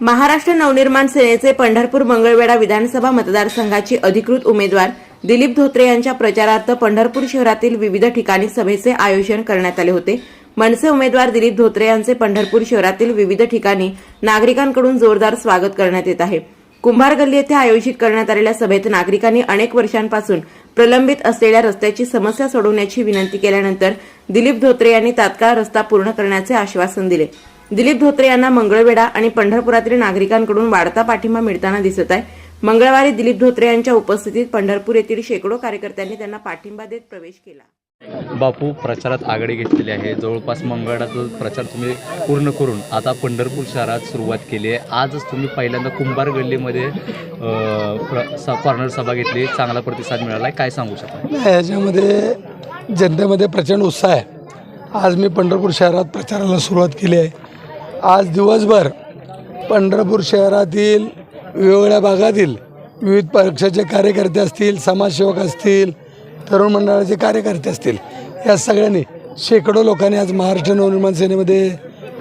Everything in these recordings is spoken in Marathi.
महाराष्ट्र नवनिर्माण सेनेचे पंढरपूर मंगळवेढा विधानसभा मतदारसंघाचे अधिकृत उमेदवार दिलीप धोत्रे यांच्या प्रचारार्थ पंढरपूर शहरातील विविध ठिकाणी सभेचे आयोजन करण्यात आले होते. मनसे उमेदवार दिलीप धोत्रे यांचे पंढरपूर शहरातील विविध ठिकाणी नागरिकांकडून जोरदार स्वागत करण्यात येत आहे. कुंभार गल्ली येथे आयोजित करण्यात आलेल्या सभेत नागरिकांनी अनेक वर्षांपासून प्रलंबित असलेल्या रस्त्याची समस्या सोडवण्याची विनंती केल्यानंतर दिलीप धोत्रे यांनी तात्काळ रस्ता पूर्ण करण्याचे आश्वासन दिले. दिलीप धोत्रे यांना मंगळवेढा आणि पंढरपुरातील नागरिकांकडून वाढता पाठिंबा मिळताना दिसत आहे. मंगळवारी दिलीप धोत्रे यांच्या उपस्थितीत पंढरपूर येथील शेकडो कार्यकर्त्यांनी त्यांना पाठिंबा देत प्रवेश केला. बापू प्रचारात आघाडी घेतलेली आहे. जवळपास मंगळाचा प्रचार तुम्ही पूर्ण करून आता पंढरपूर शहरात सुरुवात केली आहे. आजच तुम्ही पहिल्यांदा कुंभार गल्लीमध्ये अ, प्र स कॉर्नर सभा घेतली. चांगला प्रतिसाद मिळाला आहे काय सांगू नाही याच्यामध्ये जनतेमध्ये प्रचंड उत्साह आहे. आज मी पंढरपूर शहरात प्रचाराला सुरुवात केली आहे. आज दिवसभर पंढरपूर शहरातील वेगवेगळ्या भागातील विविध पक्षाचे कार्यकर्ते असतील समाजसेवक असतील तरुण मंडळाचे कार्यकर्ते असतील या सगळ्यांनी शेकडो लोकांनी आज महाराष्ट्र नवनिर्माण सेनेमध्ये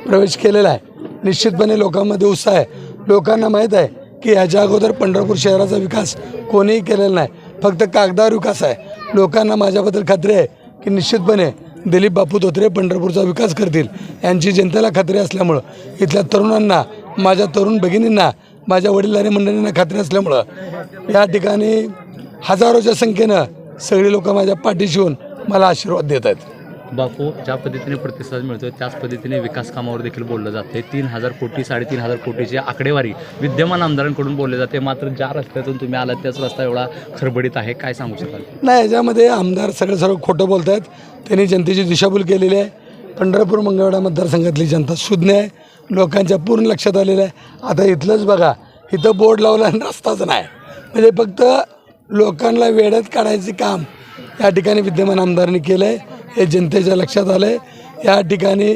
प्रवेश केलेला आहे. निश्चितपणे लोकांमध्ये उत्साह आहे. लोकांना माहीत आहे की ह्याच्या अगोदर पंढरपूर शहराचा विकास कोणीही केलेला नाही. फक्त कागदावर विकास आहे. लोकांना माझ्याबद्दल खात्री आहे की निश्चितपणे दिलीप बापू धोत्रे पंढरपूरचा विकास करतील. यांची जनतेला खात्री असल्यामुळं इथल्या तरुणांना माझ्या तरुण भगिनींना माझ्या वडिलांनी मंडळींना खात्री असल्यामुळं या ठिकाणी हजारोच्या संख्येनं सगळी लोकं माझ्या पाठीशी येऊन मला आशीर्वाद देत आहेत. बापू ज्या पद्धतीने प्रतिसाद मिळतो त्याच पद्धतीने विकास कामावर देखील बोललं जाते तीन हजार कोटी साडेतीन हजार कोटीची आकडेवारी विद्यमान आमदारांकडून बोलले जाते. मात्र ज्या रस्त्यातून तुम्ही आलात त्याच रस्ता एवढा खरबडीत आहे काय सांगू शकाल? नाही याच्यामध्ये आमदार सगळं सर्व खोटं बोलत आहेत त्यांनी जनतेची दिशाभूल केलेली आहे. पंढरपूर मंगळवेढा मतदारसंघातली जनता सुज्ञ आहे. लोकांच्या पूर्ण लक्षात आलेलं आहे. आता इथलंच बघा इथं बोर्ड लावला आणि रस्ताच नाही. म्हणजे फक्त लोकांना वेळेत काढायचे काम या ठिकाणी विद्यमान आमदारांनी केलं आहे हे जनतेच्या लक्षात आलं आहे या ठिकाणी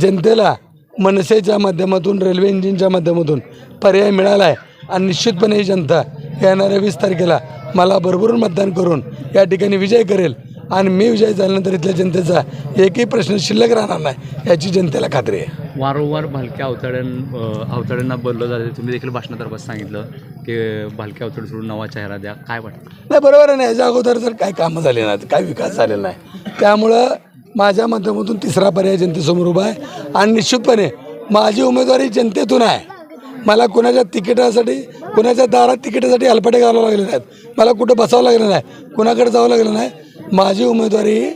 जनतेला मनसेच्या माध्यमातून रेल्वे इंजिनच्या माध्यमातून पर्याय मिळाला आहे आणि निश्चितपणे ही जनता येणाऱ्या वीस तारखेला मला भरभरून मतदान करून या ठिकाणी विजय करेल. आणि मी विजय झाल्यानंतर इथल्या जनतेचा एकही प्रश्न शिल्लक राहणार नाही याची जनतेला खात्री आहे. वारंवार भालक्या अवतड्यां अ, अवतड्यांना बोललं जाते तुम्ही देखील भाषणातर्फात सांगितलं की भालक्या अवतड सोडून नवा चेहरा द्या. काय वाटतं? नाही बरोबर आहे ना. याच्या अगोदर तर काय कामं झाले नाहीत काय विकास झालेला नाही. त्यामुळं माझ्या माध्यमातून तिसरा पर्याय जनतेसमोर उभा आहे. आणि निश्चितपणे माझी उमेदवारी जनतेतून आहे. मला कुणाच्या तिकिटासाठी कुणाच्या दारात तिकिटासाठी हलपटे घालावं लागले नाहीत. मला कुठं बसावं लागलं नाही. कुणाकडे जावं लागलं नाही. माझी उमेदवारी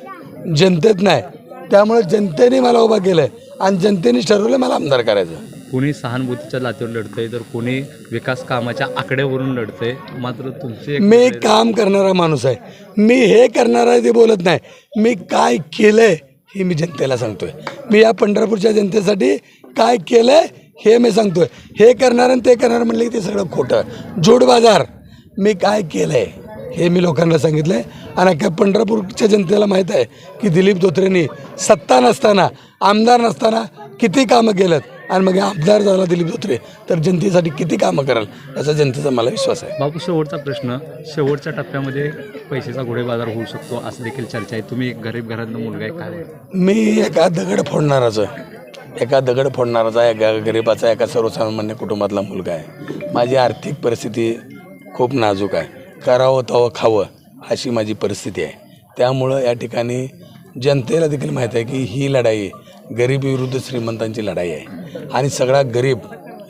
जनतेत नाही. त्यामुळे जनतेने मला उभा केलं आहे आणि जनतेने ठरवलं मला आमदार करायचं. कोणी सहानुभूतीच्या लातेवर लढतंय तर कोणी विकास कामाच्या आकड्यावरून लढतंय मात्र तुमचे एक मी काम करणारा माणूस आहे. मी हे करणार आहे ते बोलत नाही. मी काय केलंय हे मी जनतेला सांगतोय. मी या पंढरपूरच्या जनतेसाठी काय केलंय हे मी सांगतोय. हे करणार आणि ते करणार म्हणलं की ते सगळं खोटं. जोड बाजार मी काय केलंय? हे मी लोकांना सांगितलं आहे आणि अख्ख्या पंढरपूरच्या जनतेला माहीत आहे की दिलीप धोत्रेंनी सत्ता नसताना आमदार नसताना किती कामं केलं आणि मग आमदार झाला दिलीप धोत्रे तर जनतेसाठी किती कामं कराल याचा जनतेचा मला विश्वास आहे. बापू शेवटचा प्रश्न. शेवटच्या टप्प्यामध्ये पैशाचा घोडे बाजार होऊ शकतो असं देखील चर्चा आहे. तुम्ही एक गरीब घरातलं मुलगा आहे काय? मी एका दगड फोडणाराचं एका दगड फोडणाराचा एका गरिबाचा एका सर्वसामान्य कुटुंबातला मुलगा आहे. माझी आर्थिक परिस्थिती खूप नाजूक आहे. करावं तवं खावं अशी माझी परिस्थिती आहे. त्यामुळं या ठिकाणी जनतेला देखील माहीत आहे की ही लढाई गरिबी विरुद्ध श्रीमंतांची लढाई आहे. आणि सगळा गरीब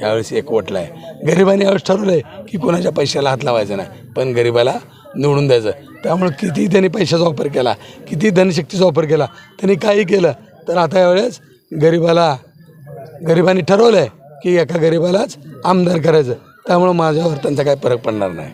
यावेळेस एकवटला आहे गरिबाने यावेळेस ठरवलं आहे की कोणाच्या पैशाला हात लावायचा नाही पण गरिबाला निवडून द्यायचं. त्यामुळे किती त्यांनी पैशाचा वापर केला किती धनशक्तीचा वापर केला त्यांनी काही केलं तर आता यावेळेस गरिबाला गरिबांनी ठरवलं आहे की एका गरिबालाच आमदार करायचं. त्यामुळं माझ्यावर त्यांचा काही फरक पडणार नाही.